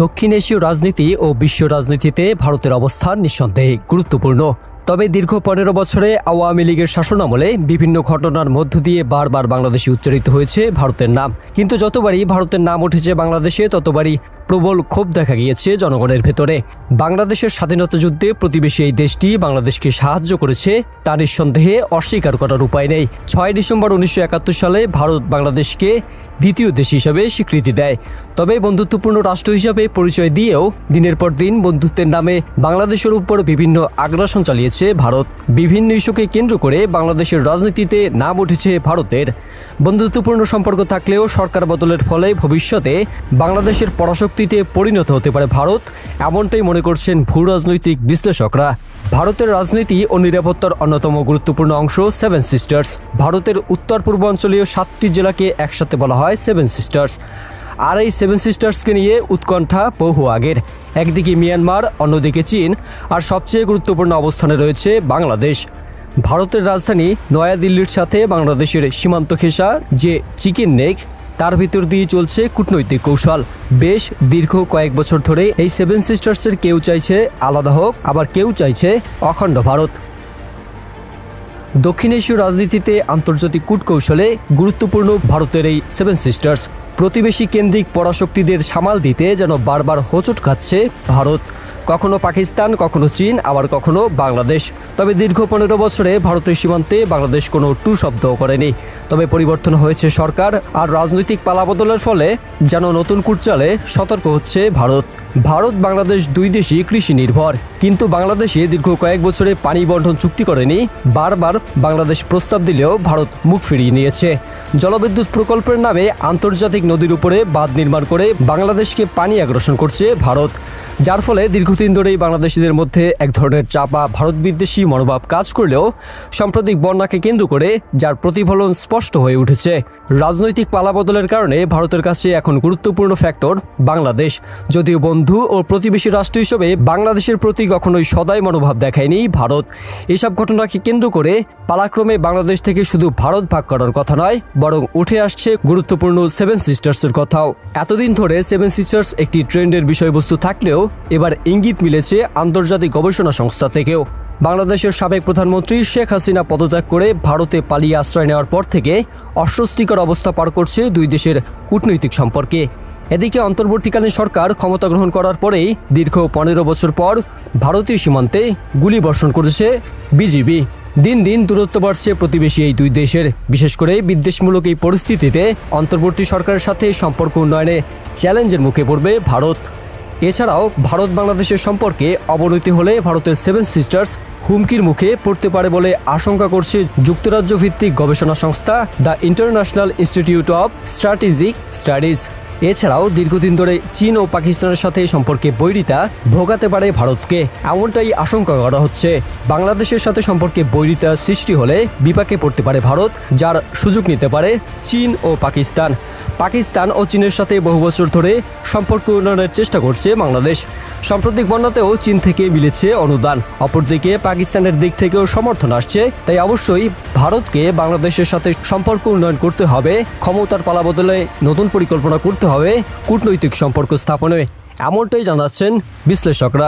দক্ষিণ এশীয় রাজনীতি ও বিশ্ব রাজনীতিতে ভারতের অবস্থান নিঃসন্দেহে গুরুত্বপূর্ণ। তবে দীর্ঘ পনেরো বছরে আওয়ামী লীগের শাসনামলে বিভিন্ন ঘটনার মধ্য দিয়ে বারবার বাংলাদেশে উচ্চারিত হয়েছে ভারতের নাম। কিন্তু যতবারই ভারতের নাম উঠেছে বাংলাদেশে, ততবারই প্রবল ক্ষোভ দেখা গিয়েছে জনগণের ভেতরে। বাংলাদেশের স্বাধীনতা যুদ্ধে প্রতিবেশী এই দেশটি বাংলাদেশকে সাহায্য করেছে, তা নিঃসন্দেহে অস্বীকার করার উপায় নেই। ছয় ডিসেম্বর উনিশশো একাত্তর সালে ভারত বাংলাদেশকে দ্বিতীয় দেশ হিসাবে স্বীকৃতি দেয়। তবে বন্ধুত্বপূর্ণ রাষ্ট্র হিসাবে পরিচয় দিয়েও দিনের পর দিন বন্ধুত্বের নামে বাংলাদেশের উপর বিভিন্ন আগ্রাসন চালিয়েছে ভারত। বিভিন্ন ইস্যুকে কেন্দ্র করে বাংলাদেশের রাজনীতিতে নাম উঠেছে ভারতের। বন্ধুত্বপূর্ণ সম্পর্ক থাকলেও সরকার বদলের ফলে ভবিষ্যতে বাংলাদেশের পরাশক্তিতে পরিণত হতে পারে ভারত, এমনটাই মনে করছেন ভূ রাজনৈতিক বিশ্লেষকরা। ভারতের রাজনীতি ও নিরাপত্তার অন্যতম গুরুত্বপূর্ণ অংশ সেভেন সিস্টার্স ভারতের উত্তর পূর্বাঞ্চলীয় সাতটি জেলাকে একসাথে বলা হয় সেভেন সিস্টার্স আর এই সেভেন সিস্টার্সকে নিয়ে উৎকণ্ঠা বহু আগের। একদিকে মিয়ানমার, অন্যদিকে চীন, আর সবচেয়ে গুরুত্বপূর্ণ অবস্থানে রয়েছে বাংলাদেশ। ভারতের রাজধানী নয়াদিল্লির সাথে বাংলাদেশের সীমান্ত ঘেঁষা যে চিকেন নেক তার ভিতর দিয়ে চলছে কূটনৈতিক কৌশল। বেশ দীর্ঘ কয়েক বছর ধরে এই সেভেন সিস্টার্সের কেউ চাইছে আলাদা হোক, আবার কেউ চাইছে অখণ্ড ভারত। দক্ষিণ এশীয় রাজনীতিতে আন্তর্জাতিক কূটকৌশলে গুরুত্বপূর্ণ ভারতের এই সেভেন সিস্টার্স প্রতিবেশী কেন্দ্রিক পরাশক্তিদের সামাল দিতে যেন বারবার হোঁচট খাচ্ছে ভারত। কখনো পাকিস্তান, কখনো চীন, আবার কখনো বাংলাদেশ। তবে দীর্ঘ পনেরো বছরে ভারতের সীমান্তে বাংলাদেশ কোনো টু শব্দও করেনি। তবে পরিবর্তন হয়েছে সরকার আর রাজনৈতিক পালাবদলের ফলে যেন নতুন কুটচালে সতর্ক হচ্ছে ভারত। ভারত, বাংলাদেশ দুই দেশই কৃষি নির্ভর। কিন্তু বাংলাদেশে দীর্ঘ কয়েক বছরে পানি বন্টন চুক্তি করেনি। বারবার বাংলাদেশ প্রস্তাব দিলেও ভারত মুখ ফিরিয়ে নিয়েছে। জলবিদ্যুৎ প্রকল্পের নামে আন্তর্জাতিক নদীর উপরে বাঁধ নির্মাণ করে বাংলাদেশকে পানি আগ্রাসন করছে ভারত। যার ফলে দীর্ঘদিন ধরেই বাংলাদেশিদের মধ্যে এক ধরনের চাপা ভারত বিদ্বেষী মনোভাব কাজ করলেও সাম্প্রতিক বন্যাকে কেন্দ্র করে যার প্রতিফলন স্পষ্ট হয়ে উঠেছে। রাজনৈতিক পালাবদলের কারণে ভারতের কাছে এখন গুরুত্বপূর্ণ ফ্যাক্টর বাংলাদেশ। যদিও বন্ধু ও প্রতিবেশী রাষ্ট্র হিসেবে বাংলাদেশের প্রতি কখনোই সদাই মনোভাব দেখায়নি ভারত। এসব ঘটনাকে কেন্দ্র করে পালাক্রমে বাংলাদেশ থেকে শুধু ভারত ভাগ করার কথা নয়, বরং উঠে আসছে গুরুত্বপূর্ণ সেভেন সিস্টার্সের কথাও। এতদিন ধরে সেভেন সিস্টার্স একটি ট্রেন্ডের বিষয়বস্তু থাকলেও এবার ইঙ্গিত মিলেছে আন্তর্জাতিক গবেষণা সংস্থা থেকেও। বাংলাদেশের সাবেক প্রধানমন্ত্রী শেখ হাসিনা পদত্যাগ করে ভারতে পালিয়ে আশ্রয় নেওয়ার পর থেকে অস্বস্তিকর অবস্থা পার করছে দুই দেশের কূটনৈতিক সম্পর্কে। এদিকে অন্তর্বর্তীকালীন সরকার ক্ষমতা গ্রহণ করার পরেই দীর্ঘ পনেরো বছর পর ভারতীয় সীমান্তে গুলি বর্ষণ করেছে বিজিবি। দিন দিন দূরত্ব বাড়ছে প্রতিবেশী এই দুই দেশের। বিশেষ করে বিদ্বেষমূলক এই পরিস্থিতিতে অন্তর্বর্তী সরকারের সাথে সম্পর্ক উন্নয়নে চ্যালেঞ্জের মুখে পড়বে ভারত। এছাড়াও ভারত বাংলাদেশের সম্পর্কে অবনতি হলে ভারতের সেভেন সিস্টার্স হুমকির মুখে পড়তে পারে বলে আশঙ্কা করছে যুক্তরাজ্য ভিত্তিক গবেষণা সংস্থা the international institute of strategic studies. এছাড়াও দীর্ঘদিন ধরে চীন ও পাকিস্তানের সাথে সম্পর্কে বৈরিতা ভোগাতে পারে ভারতকে। এমনটাই আশঙ্কা করা হচ্ছে। বাংলাদেশের সাথে সম্পর্কে বৈরিতা সৃষ্টি হলে বিপাকে পড়তে পারে ভারত, যার সুযোগ নিতে পারে চীন ও পাকিস্তান। পাকিস্তান ও চীনের সাথে বহু বছর ধরে সম্পর্ক উন্নয়নের চেষ্টা করছে বাংলাদেশ। সাম্প্রতিক বন্যাতেও চীন থেকে মিলেছে অনুদান। অপরদিকে পাকিস্তানের দিক থেকেও সমর্থন আসছে, তাই অবশ্যই ভারতকে বাংলাদেশের সাথে সম্পর্ক উন্নয়ন করতে হবে। ক্ষমতার পালাবদলে নতুন পরিকল্পনা করতে হবে। কূটনৈতিক সম্পর্ক স্থাপনে। এমনটাই জানাচ্ছেন বিশ্লেষকরা।